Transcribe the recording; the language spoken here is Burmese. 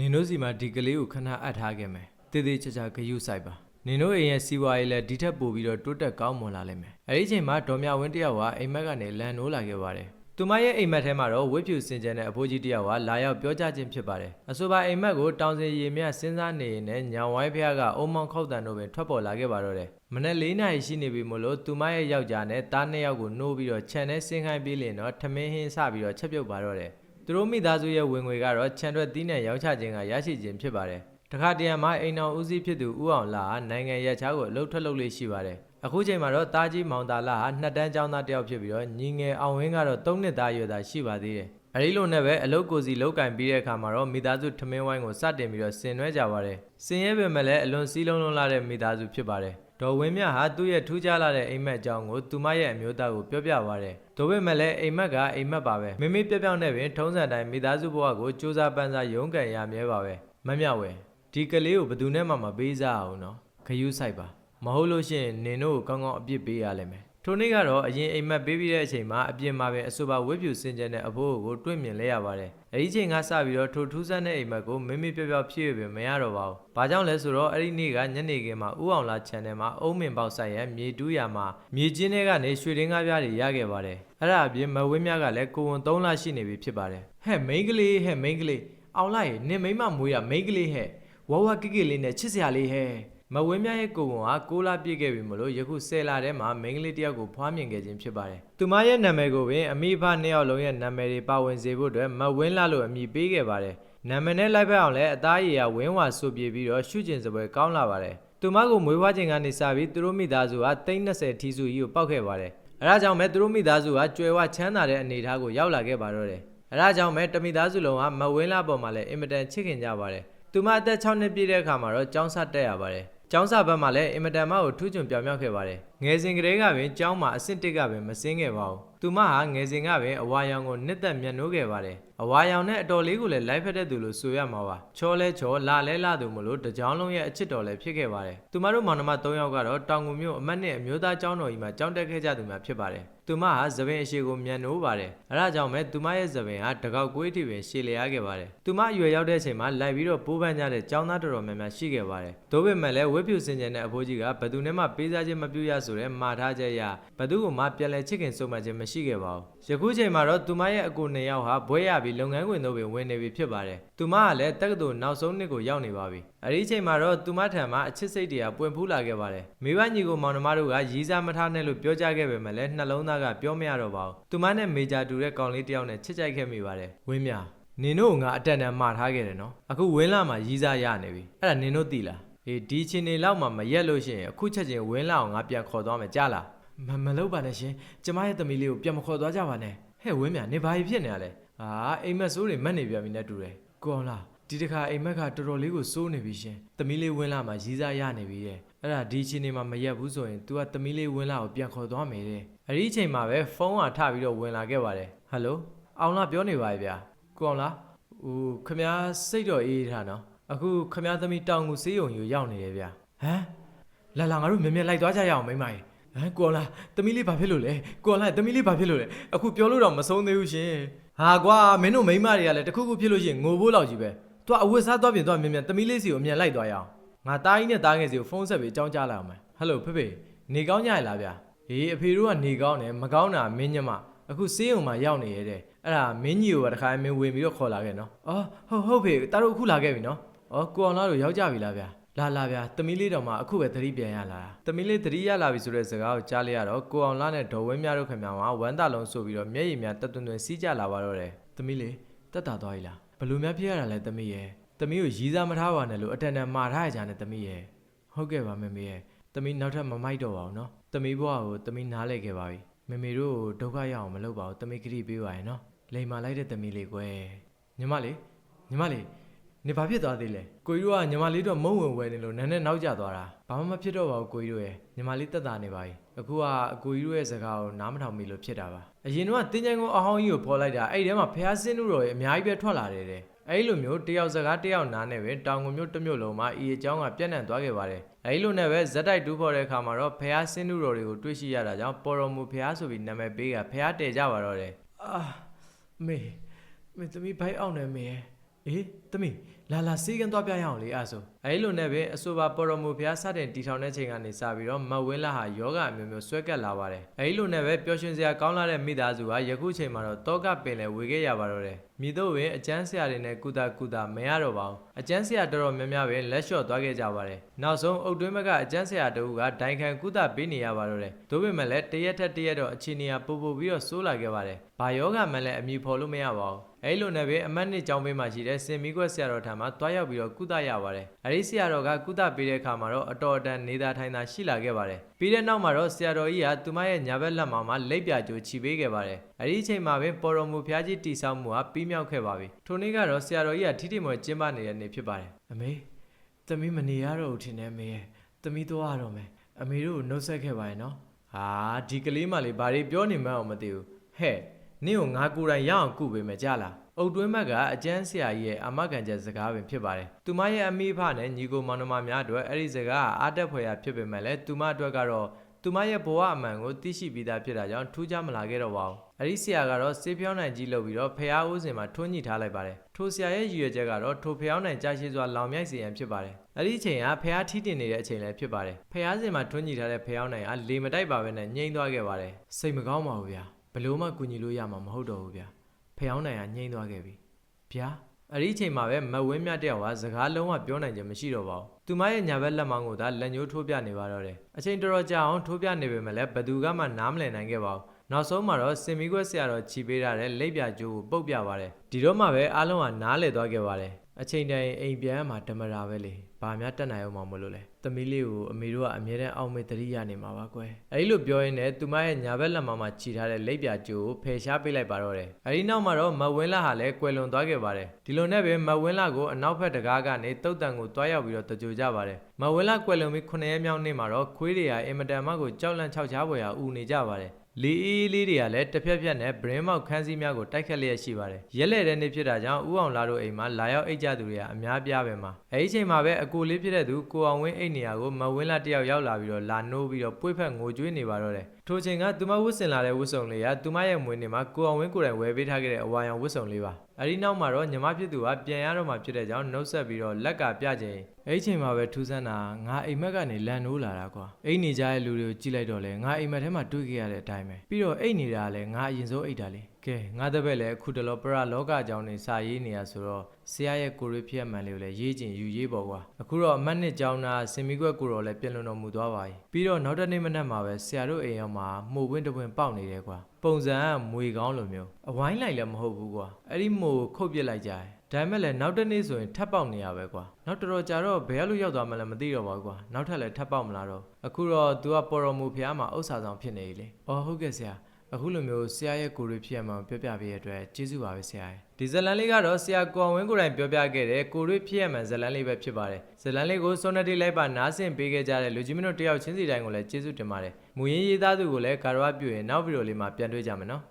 နင်တို့စီမှာဒီကလေးကိုခဏအပ်ထားခဲ့မယ်တည်တည်ချာချာဂယုဆိုင်ပါနင်တို့အိမ်ရဲ့စီးပွားရေးလည်းဒီထက်ပိုပြီးတော့တိုးတက်ကောင်းမွန်လာလိမ့်မယ်အဲဒီအချိန်မှာဒေါ်မြဝင်းတယောက်ကအိမ်မက်ကနေလန်နိုးလာခဲ့ပါတယ်သူမရဲ့အိမ်မက်ထဲမှာတော့ဝစ်ဖြူစင်ကြယ်တဲ့အဖိုးကြီးတယောက်ကလာရောက်ပြောကြားခြင်းဖြစ်ပါတယ်အဆိုပါအိမ်မက်ကိုတောင်စင်ရီမြစဉ်းစားနေရင်လည်းညောင်ဝိုင်းဖះကအုံမောင်ခောက်တန်တို့ပင်ထွက်ပေါ်လာခဲ့ပါတော့တယ်မနေ့၄နာရီရှိနေပြီမို့လို့သူမရဲ့ယောက်ျားနဲ့တားနှစ်ယောက်ကိုနှိုးပြီးတော့ခြံထဲဆင်းခိုင်းပြီးလင်တော့ထမင်းဟင်းစပြီးတော့ချက်ပြုတ်ပါတော့တယ် သူတို့မိသားစုရဲ့ဝင်ငွေကတော့ခြံထွက်သီးနဲ့ရောင်းချခြင်းကရရှိခြင်းဖြစ်ပါတယ်။တခါတရံမှာအိမ်တော်ဦးစီးဖြစ်သူဦးအောင်လာဟာနိုင်ငံရက်ခြားကိုအလုတ်ထွက်လုပ်လေးရှိပါတယ်။အခုချိန်မှာတော့တားကြီးမောင်တာလာဟာနှစ်တန်းကျောင်းသားတစ်ယောက်ဖြစ်ပြီးတော့ညီငယ်အောင်ဝင်းကတော့၃နှစ်သားရွယ်သားရှိပါသေးတယ်။အဲဒီလိုနဲ့ပဲအလုတ်ကိုစီလောက်ကင်ပြီးတဲ့အခါမှာတော့မိသားစုထမင်းဝိုင်းကိုစတင်ပြီးတော့ဆင်နွှဲကြပါတယ်။ဆင်ရဲပေမဲ့လည်းအလွန်စည်းလုံးလုံးလာတဲ့မိသားစုဖြစ်ပါတယ်။ ဒေါ်ဝင်းမြဟာသူ့ရဲ့ထူးခြားလာတဲ့အိမ်မက်အကြောင်းကိုသူမရဲ့အမျိုးသားကိုပြောပြပါရတယ်။ဒါပေမဲ့လည်းအိမ်မက်ကအိမ်မက်ပါပဲ။မိမိပြပြောင်းနဲ့ပင်ထုံးစံတိုင်းမိသားစုဘဝကိုစူးစမ်းပန်းစားရုန်းကန်ရမြဲပါပဲ။မမြဝယ်ဒီကလေးကိုဘယ်သူနဲ့မှမပေးစားအောင်နော်။ခယူးဆိုင်ပါ။မဟုတ်လို့ရှိရင်နင်တို့ကိုကောင်းကောင်းအပြစ်ပေးရလိမ့်မယ်။ ထိုနေ့ကတော့အရင်အိမ်မက်ပေးပြီးတဲ့အချိန်မှာအပြင်မှာပင်အဆိုပါဝစ်ဖြူစင်ကြယ်တဲ့အဖိုးကိုတွေ့မြင်လဲရပါတယ်။အဲဒီချိန်ကစပြီးတော့ထိုထူးဆန်းတဲ့အိမ်မက်ကိုမိမိပြပြောင်းဖြစ်ရပင်မရတော့ပါဘူး။ဘာကြောင့်လဲဆိုတော့အဲ့ဒီနေ့ကညနေခင်းမှာဥအောင်လာ channel မှာအုံးမင်ပေါက်ဆိုင်ရဲ့မြေတူးရမှာမြေကျင်းထဲကနေရွှေရင်းကားပြားတွေရခဲ့ပါတယ်။အဲ့ဒါအပြင်မဝင်းမြကလည်းကိုဝန်3လရှိနေပြီဖြစ်ပါတယ်။ဟဲ့မိန်းကလေးဟဲ့မိန်းကလေးအောင်လိုက်နင်မိန်းမမွေးရမိန်းကလေးဟဲ့ဝဝကိကိလေးနဲ့ချစ်စရာလေးဟဲ့ မဝင်းမြရဲ့ကိုဝန်က6လပြည့်ခဲ့ပြီမလို့ယခု10လထဲမှာမိန်းကလေးတစ်ယောက်ကိုဖွားမြင်ခဲ့ခြင်းဖြစ်ပါတယ်။သူမရဲ့နာမည်ကိုပင်အမိဖနှစ်ယောက်လုံးရဲ့နာမည်တွေပါဝင်စေဖို့အတွက်မဝင်းလာလို့အမည်ပေးခဲ့ပါတယ်။နာမည်နဲ့လိုက်ဖက်အောင်လဲအသားရည်ရဝင်းဝါဆူပြေပြီးတော့ရှုကျင်စပွဲကောင်းလာပါတယ်။သူမကိုမွေးဖွားခြင်းကနေစပြီးသူတို့မိသားစုက320ထီစုကြီးကိုပောက်ခဲ့ပါတယ်။အဲဒါကြောင့်ပဲသူတို့မိသားစုကကြွယ်ဝချမ်းသာတဲ့အနေအထားကိုရောက်လာခဲ့ပါတော့တယ်။အဲဒါကြောင့်ပဲတမိသားစုလုံးကမဝင်းလာပေါ်မှာလည်းအင်မတန်ချစ်ခင်ကြပါတယ်။သူမအသက်6နှစ်ပြည့်တဲ့အခါမှာတော့ကျောင်းဆက်တက်ရပါတယ်။ ကျောင်းစာဘက်မှာလည်းအင်မတန်မှကိုထူးချွန်ပြောင်မြောက်ခဲ့ပါတယ်။ ငယ်စဉ်ကလေးကပင်ကျောင်းမှာအဆင့်တစ်ကပင်မစင်းခဲ့ပါဘူး။သူမဟာငယ်စဉ်ကပင်အဝါရောင်ကိုနှစ်သက်မျက်နှိုးခဲ့ပါတယ်။အဝါရောင်နဲ့အတော်လေးကိုလည်းလိုက်ဖက်တဲ့သူလို့ဆိုရမှာပါ။ချောလဲချောလာလဲလာသူမလို့တကြောင်လုံးရဲ့အချစ်တော်လည်းဖြစ်ခဲ့ပါတယ်။သူမတို့မောင်နှမ၃ယောက်ကတော့တောင်ငူမြို့အမတ်နဲ့အမျိုးသားကျောင်းတော်ကြီးမှာကျောင်းတက်ခဲ့ကြသူများဖြစ်ပါတယ်။သူမဟာသပင်အရှိကိုမျက်နှိုးပါတယ်။အဲဒါကြောင့်ပဲသူမရဲ့သပင်ဟာတကောက်ကွေးထိပင်ရှည်လျားခဲ့ပါတယ်။သူမအရွယ်ရောက်တဲ့အချိန်မှာလိုက်ပြီးတော့ပိုးပန်းကြတဲ့ကျောင်းသားတော်တော်များများရှိခဲ့ပါတယ်။ဒါပေမဲ့လည်းဝက်ဖြူစင်ကြယ်တဲ့အဖိုးကြီးကဘယ်သူနဲ့မှပေးစားခြင်းမပြုရဆိုတဲ့မှာထားချက်အရဘယ်သူမှပြန်လဲချစ်ခင်ဆုံးမခြင်းမရှိခဲ့ပါဘူး။ယခုချိန်မှာတော့သူမရဲ့အကိုနှစ်ယောက်ဟာဘွဲရပြီးလုပ်ငန်းခွင်တို့ပင်ဝင်နေပြီဖြစ်ပါတယ်။သူမကလည်းတက္ကသိုလ်နောက်ဆုံးနှစ်ကိုရောက်နေပါပြီ။အဲဒီချိန်မှာတော့သူမထံမှာအချစ်စိတ်တွေကပွင့်ဖူးလာခဲ့ပါတယ်။မိဘညီကိုမောင်နှမတို့ကရီးစားမထားနဲ့လို့ပြောကြခဲ့ပေမဲ့လည်းနှလုံးသားကပြောမရတော့ပါဘူး။သူမနဲ့မေဂျာတူတဲ့ကောင်လေးတစ်ယောက်နဲ့ချစ်ကြိုက်ခဲ့မိပါတယ်။ဝင်းမြနင်တို့ကငါအတန်တန်မှားထားခဲ့တယ်နော်။အခုဝင်းလာမှာရီးစားရနေပြီ။အဲ့ဒါနင်တို့သိလား။ အေးဒီချင်းနေလောက်မှမရက်လို့ရှိရင်အခုချက်ချင်းဝင်းလာအောင်ငါပြန်ခေါ်သွားမယ်ကြားလား။မမလုပ်ပါနဲ့ရှင်။ကျမရဲ့သမီးလေးကိုပြန်မခေါ်သွားကြပါနဲ့။ဟဲ့ဝင်းမြနေဘာကြီးဖြစ်နေရလဲ။အာအိမ်မက်ဆိုးတွေမက်နေပြန်ပြီနဲ့တူတယ်။ကိုအောင်လားဒီတစ်ခါအိမ်မက်ကတော်တော်လေးကိုစိုးနေပြီရှင်။သမီးလေးဝင်းလာမှာရီးစားရနေပြီရဲ့။အဲ့ဒါဒီချင်းနေမှာမရက်ဘူးဆိုရင် तू ကသမီးလေးဝင်းလာကိုပြန်ခေါ်သွားမယ်တဲ့။အဲ့ဒီအချိန်မှာပဲဖုန်းကထပြီးတော့ဝင်လာခဲ့ပါတယ်။ဟယ်လိုအောင်လားပြောနေပါရဲ့ဗျာ။ကိုအောင်လားဟိုခမားစိတ်တော့အေးထားနော်။ အခုခမားသမီးတောင်ကိုစေးရုံယူရောက်နေတယ်ဗျာ။ဟမ်လာလာငါတို့မြင်မြင်လိုက်သွားကြရအောင်မိမကြီး။ဟမ်ကိုအောင်လားသမီးလေးဘာဖြစ်လို့လဲ။ကိုအောင်လားသမီးလေးဘာဖြစ်လို့လဲ။အခုပြောလို့တော့မဆုံးသေးဘူးရှင်။ဟာကွာမင်းတို့မိန်းမတွေကလည်းတခုခုဖြစ်လို့ရှိရင်ငိုဖို့လောက်ကြီးပဲ။ तू အဝတ်စားသွားပြင်သွားမြင်မြင်သမီးလေးစီကိုအမြန်လိုက်သွားရအောင်။ငါတားကြီးနဲ့တားငယ်စီကိုဖုန်းဆက်ပြီးအကြောင်းကြားလိုက်အောင်မယ်။ဟယ်လိုဖေဖေနေကောင်းကြရလားဗျာ။ဟေးအဖေတို့ကနေကောင်းတယ်မကောင်းတာမင်းညမအခုစေးုံမှာရောက်နေရတဲ့အဲ့ဒါမင်းကြီးကိုတခါမင်းဝင်ပြီးတော့ခေါ်လာခဲ့နော်။အော်ဟုတ်ဟုတ်ဖေတားတို့အခုလာခဲ့ပြီနော်။ အော်ကိုအောင်လားတို့ရောက်ကြပြီလားဗျာ။လာလာဗျာသမီးလေးတော်မှာအခုပဲသတိပြန်ရလာတာသမီးလေးသတိရလာပြီဆိုတဲ့စကားကိုကြားလိုက်ရတော့ကိုအောင်လားနဲ့ဒေါ်ဝင်းမြတို့ခင်ဗျာမှာဝမ်းသာလုံးဆိုပြီးတော့မျက်ရည်များတက်တွင်တွင်စီးကြလာပါတော့တယ်သမီးလေးတက်တာသွားပြီလားဘလို့များဖြစ်ရတာလဲသမီးရဲ့သမီးကိုရီးစားမထားပါနဲ့လို့အတန်တန်မှာထားရကြတယ်သမီးရဲ့ဟုတ်ကဲ့ပါမေမေရဲ့သမီးနောက်ထပ်မမိုက်တော့ပါဘူးနော်သမီးဘဝကိုသမီးနားလဲခဲ့ပါပြီမေမေတို့ကိုဒုက္ခရအောင်မလုပ်ပါဘူးသမီးခရီးပေးပါရဲ့နော်လိန်မာလိုက်တဲ့သမီးလေးကွယ်ညီမလေးညီမလေး နေဘာဖြစ်သွားသေးလဲကိုကြီးတို့ကညီမလေးတို့မုံဝင်ဝဲနေလို့နန်းနဲ့နောက်ကျသွားတာဘာမှမဖြစ်တော့ပါဘူးကိုကြီးတို့ရဲ့ညီမလေးတက်တာနေပါပြီအခုကအကိုကြီးတို့ရဲ့စကားကိုနားမထောင်မိလို့ဖြစ်တာပါအရင်တော့တင်းချိုင်ကုန်းအဟောင်းကြီးကိုဖော်လိုက်တာအဲ့ဒီထဲမှာဖះစင်းတို့တော်ရဲ့အများကြီးပဲထွက်လာတယ်တဲ့အဲ့လိုမျိုးတယောက်စကားတယောက်နားနဲ့ပဲတောင်ကုန်မျိုးတစ်မျိုးလုံးမှာအီအကြောင်းကပြန့်နှံ့သွားခဲ့ပါတယ်အဲ့လိုနဲ့ပဲဇက်တိုက်တူးဖော်တဲ့အခါမှာတော့ဖះစင်းတို့တော်တွေကိုတွေ့ရှိရတာကြောင့်ပေါ်တော်မူဖះဆိုပြီးနာမည်ပေးကဖះတည်ကြပါတော့တယ်အာမေမေသမီးဘိုက်အောင်နေမေ အေးသမီးလာလာစီးကန်သွားပြရအောင်လေအဲ့ဆိုအဲ့လိုနဲ့ပဲအဆိုပါပေါ်တော်မူဖျားစတင်တီထောင်တဲ့ချိန်ကနေစပြီးတော့မတ်ဝင်းလာဟာယောဂအမျိုးမျိုးဆွဲကပ်လာပါတယ်အဲ့လိုနဲ့ပဲပျော်ရွှင်စရာကောင်းလာတဲ့မိသားစုဟာယခုချိန်မှာတော့တောကပင်လေဝေခဲ့ရပါတော့တယ်မြည်တော့ဝင်အကျန်းဆရာတွေနဲ့ကုသကုသမရတော့ပါဘူးအကျန်းဆရာတော်တော်များများပဲလက်လျှော့သွားခဲ့ကြပါတယ်နောက်ဆုံးအုတ်တွင်းဘက်ကအကျန်းဆရာတဦးကဒိုင်ခံကုသပေးနေရပါတော့တယ်ဒါပေမဲ့လည်းတရက်ထက်တရက်တော့အခြေအနေကပိုပိုပြီးတော့ဆိုးလာခဲ့ပါတယ်ဘာယောဂမှလည်းအမြင်ဖော်လို့မရပါဘူး အဲ့လိုနဲ့ပဲအမတ်နှစ်ကျောင်းပေးမှရှိတဲ့စင်မီကွက်ဆရာတော်ထံမှာတွားရောက်ပြီးတော့ကုသရပါတယ်။အဲဒီဆရာတော်ကကုသပေးတဲ့အခါမှာတော့အတော်အတန်နေတာထိုင်တာရှိလာခဲ့ပါတယ်။ပြီးတဲ့နောက်မှာတော့ဆရာတော်ကြီးကသူမရဲ့ညာဘက်လက်မှာမှလက်ပြကြိုချီပေးခဲ့ပါတယ်။အဲဒီအချိန်မှာပဲပေါ်တော်မူဖျားကြီးတီဆောက်မှုဟာပြီးမြောက်ခဲ့ပါပြီ။ထိုနေ့ကတော့ဆရာတော်ကြီးကထိထိမွယ်ကျင်းပနေတဲ့နေ့ဖြစ်ပါတယ်။အမေသမီးမနေရတော့ဘူးထင်တယ်မေရဲ့။သမီးသွားရတော့မယ်။အမေတို့ကိုနှုတ်ဆက်ခဲ့ပါရဲ့နော်။ဟာဒီကလေးမလေးဘာတွေပြောနေမှန်းအောင်မသိဘူး။ဟဲ့ နင့်ကိုငါကိုယ်တိုင်ရအောင်ကုပေးမယ်ကြားလားအုတ်တွင်းမက်ကအကျန်းဆရာကြီးရဲ့အမကန်ချက်စကားပင်ဖြစ်ပါတယ်သူမရဲ့အမိဖနဲ့ညီကိုမောင်နှမများအတွက်အဲ့ဒီစကားကအားတက်ဖွယ်ရဖြစ်ပေမဲ့လည်းသူမအတွက်ကတော့သူမရဲ့ဘဝအမှန်ကိုသိရှိပြီးသားဖြစ်တာကြောင့်ထူးခြားမလာခဲ့တော့ပါဘူးအဲ့ဒီဆရာကတော့စေးဖြောင်းနိုင်ကြီးလုပ်ပြီးတော့ဖះဦးစင်မှာထွန်းညှိထားလိုက်ပါတယ်ထိုဆရာရဲ့ရည်ရွယ်ချက်ကတော့ထိုဖះနိုင်ကြာရှည်စွာလောင်မြိုက်စေရန်ဖြစ်ပါတယ်အဲ့ဒီအချိန်ကဖះထီးတင်နေတဲ့အချိန်လည်းဖြစ်ပါတယ်ဖះစင်မှာထွန်းညှိထားတဲ့ဖះနိုင်ကလေမတိုက်ပါဘဲနဲ့ငြိမ်သွားခဲ့ပါတယ်စိတ်မကောင်းပါဘူးဗျာ ဘလို့မှကူညီလို့ရမှာမဟုတ်တော့ဘူးဗျာဖျောင်းနိုင်ကညှိမ့်သွားခဲ့ပြီဗျာအဲ့ဒီအချိန်မှာပဲမတ်ဝင်းမြတ်တယောက်ကစကားလုံးဝပြောနိုင်ခြင်းမရှိတော့ပါဘူးသူမရဲ့ညာဘက်လက်မောင်းကိုသာလက်ညှိုးထိုးပြနေပါတော့တယ်အချိန်တော်တော်ကြာအောင်ထိုးပြနေပေမဲ့လည်းဘသူကမှနားမလည်နိုင်ခဲ့ပါဘူးနောက်ဆုံးမှာတော့စင်မီကွက်ဆရာတော်ခြီပေးထားတဲ့လက်ပြကျိုးကိုပုတ်ပြပါတယ်ဒီတော့မှပဲအားလုံးကနားလည်သွားခဲ့ပါတယ်အချိန်တိုင်းအိမ်ပြန်မှဓမ္မရာပဲလေ ဘာများတက်နိုင်အောင်မလို့လဲသမီးလေးကိုအမေတို့ကအမြဲတမ်းအောက်မေ့တရိယာနေမှာပါကွယ်အဲဒီလိုပြောရင်းနဲ့သူမရဲ့ညာဘက်လက်မမှာခြီထားတဲ့လက်ပြကျိုးကိုဖယ်ရှားပေးလိုက်ပါတော့တယ်အဲဒီနောက်မှာတော့မတ်ဝင်းလာဟာလည်းကွယ်လွန်သွားခဲ့ပါတယ်ဒီလိုနဲ့ပဲမတ်ဝင်းလာကိုအနောက်ဘက်တကားကနေတုတ်တန်ကိုတွားရောက်ပြီးတော့တကြိုကြပါတယ်မတ်ဝင်းလာကွယ်လွန်ပြီး9ရက်မြောက်နေ့မှာတော့ခွေးတွေဟာအင်မတန်မှကိုကြောက်လန့်ချောက်ချားပွေဟာဥနေကြပါတယ်လီအေးလေးတွေကလည်းတစ်ဖြက်ဖြက်နဲ့ brain မောက်ခန်းစည်းများကိုတိုက်ခတ်လျက်ရှိပါတယ်။ရက်လက်တဲ့နေ့ဖြစ်တာကြောင့်ဥအောင်လာတို့အိမ်မှာလာရောက်အိတ်ကြသူတွေကအများပြားပဲမှာ။အဲဒီအချိန်မှာပဲအကိုလေးဖြစ်တဲ့သူကိုအောင်ဝင်းအိတ်နေရာကိုမဝင်းလာတယောက်ရောက်လာပြီးတော့လာနိုးပြီးတော့ပွေ့ဖက်ငိုကြွေးနေပါတော့တယ်။ ထိုချိန်ကသူမဝတ်ဆင်လာတဲ့ဝတ်စုံလေးကသူမရဲ့မွေးနေ့မှာကိုအောင်ဝင်းကိုယ်တိုင်ဝယ်ပေးထားခဲ့တဲ့အဝါရောင်ဝတ်စုံလေးပါ။အဲဒီနောက်မှာတော့ညီမဖြစ်သူကပြန်ရတော့မှဖြစ်တဲ့ကြောင့်နှုတ်ဆက်ပြီးတော့လက်ကပြချိန်အဲ့ဒီချိန်မှာပဲထူးဆန်းတာငါအိမ်မက်ကနေလန်နိုးလာတာကွာအိမ်နေကြတဲ့လူတွေကိုကြည့်လိုက်တော့လေငါအိမ်မက်ထဲမှာတွေ့ခဲ့ရတဲ့အတိုင်းပဲပြီးတော့အိမ်နေတာကလည်းငါအရင်ဆုံးအိတ်တာလေ ကဲငါတပည့်လည်းအခုတလောပရလောကအကြောင်းနေစာရေးနေရဆိုတော့ဆရာရဲ့ကိုရီဖြစ်မှန်လေးကိုလည်းရေးကျင်ယူရေးပေါ့ကွာအခုတော့အမတ်နှစ်ကျောင်းသားစင်မီကွက်ကိုတော့လည်းပြင်လွန်တော်မူသွားပါပြီပြီးတော့နောက်တစ်နေ့မနက်မှာပဲဆရာတို့အိမ်ရောက်မှာမှုဝင်းတစ်ပွင့်ပေါက်နေတယ်ကွာပုံစံကမွေကောင်းလိုမျိုးအဝိုင်းလိုက်လည်းမဟုတ်ဘူးကွာအဲ့ဒီမို့ခုတ်ပစ်လိုက်ကြတယ်ဒါပေမဲ့လည်းနောက်တစ်နေ့ဆိုရင်ထပ်ပေါက်နေရပဲကွာနောက်တော်တော်ကြာတော့ဘယ်လိုရောက်သွားမှလည်းမသိတော့ပါဘူးကွာနောက်ထပ်လည်းထပ်ပေါက်မလာတော့အခုတော့ तू ကပေါ်တော်မူဖျားမှာဥစ္စာဆောင်ဖြစ်နေပြီလေအော်ဟုတ်ကဲ့ဆရာ အခုလိုမျိုးဆရာရဲ့ကိုယ်ရဖြစ်ရမှပြောပြပေးရတဲ့အတွက်ကျေးဇူးပါပဲဆရာရဲ့ဒီဇလန်လေးကတော့ဆရာကိုအောင်ဝင်းကိုယ်တိုင်ပြောပြခဲ့တဲ့ကိုယ်ရဖြစ်ရမှဇလန်လေးပဲဖြစ်ပါတယ်ဇလန်လေးကိုစွန်နတီလိုက်ပါနားဆင်ပေးခဲ့ကြတဲ့လူကြီးမင်းတို့တယောက်ချင်းစီတိုင်းကိုလည်းကျေးဇူးတင်ပါတယ်မူရင်းရေးသားသူကိုလည်းကာရဝပြုရင်နောက်ဗီဒီယိုလေးမှာပြန်တွေ့ကြမယ်နော်